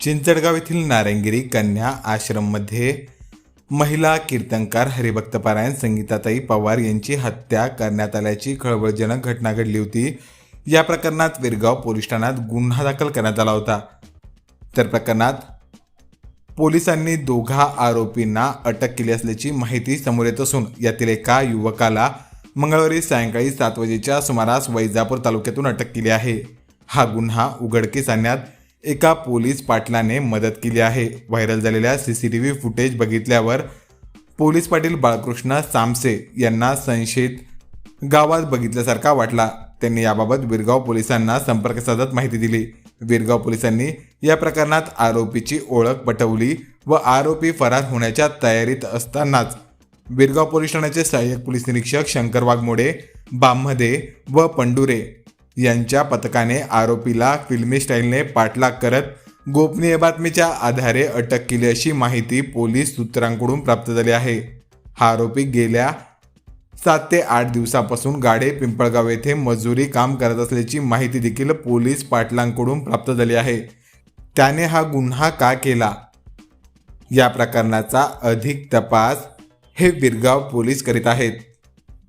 चिंचडगाव येथील नारायणगिरी कन्या आश्रममध्ये महिला कीर्तनकार हरिभक्तपारायण संगीताताई पवार यांची हत्या करण्यात आल्याची खळबळजनक घटना घडली होती. या प्रकरणात विरगाव पोलीस ठाण्यात गुन्हा दाखल करण्यात आला होता. तर प्रकरणात पोलिसांनी दोघा आरोपींना अटक केली असल्याची माहिती समोर येत असून यातील एका युवकाला मंगळवारी सायंकाळी सात वाजेच्या सुमारास वैजापूर तालुक्यातून अटक केली आहे. हा गुन्हा उघडकीस आणण्यात एका पोलीस पाटलाने मदत केली आहे. व्हायरल झालेल्या C C T V footage बघितल्यावर पोलीस पाटील बाळकृष्ण सामसे यांना संशयित गावात बघितल्यासारखा वाटला. त्यांनी याबाबत विरगाव पोलिसांना संपर्क साधत माहिती दिली. विरगाव पोलिसांनी या प्रकरणात आरोपीची ओळख पटवली व आरोपी फरार होण्याच्या तयारीत असतानाच विरगाव पोलीस ठाण्याचे सहाय्यक पोलीस निरीक्षक शंकर वाघमोडे बाममध्ये व पंडुरे यांच्या पथकाने आरोपीला फिल्मी स्टाईलने पाठलाग करत गोपनीय बातमीच्या आधारे अटक केली अशी माहिती पोलीस सूत्रांकडून प्राप्त झाली आहे. हा आरोपी गेल्या सात ते आठ दिवसापासून गाडे पिंपळगाव येथे मजुरी काम करत असल्याची माहिती देखील पोलीस पाटलांकडून प्राप्त झाली आहे. त्याने हा गुन्हा का केला? या प्रकरणाचा अधिक तपास हे विरगाव पोलीस करीत आहेत.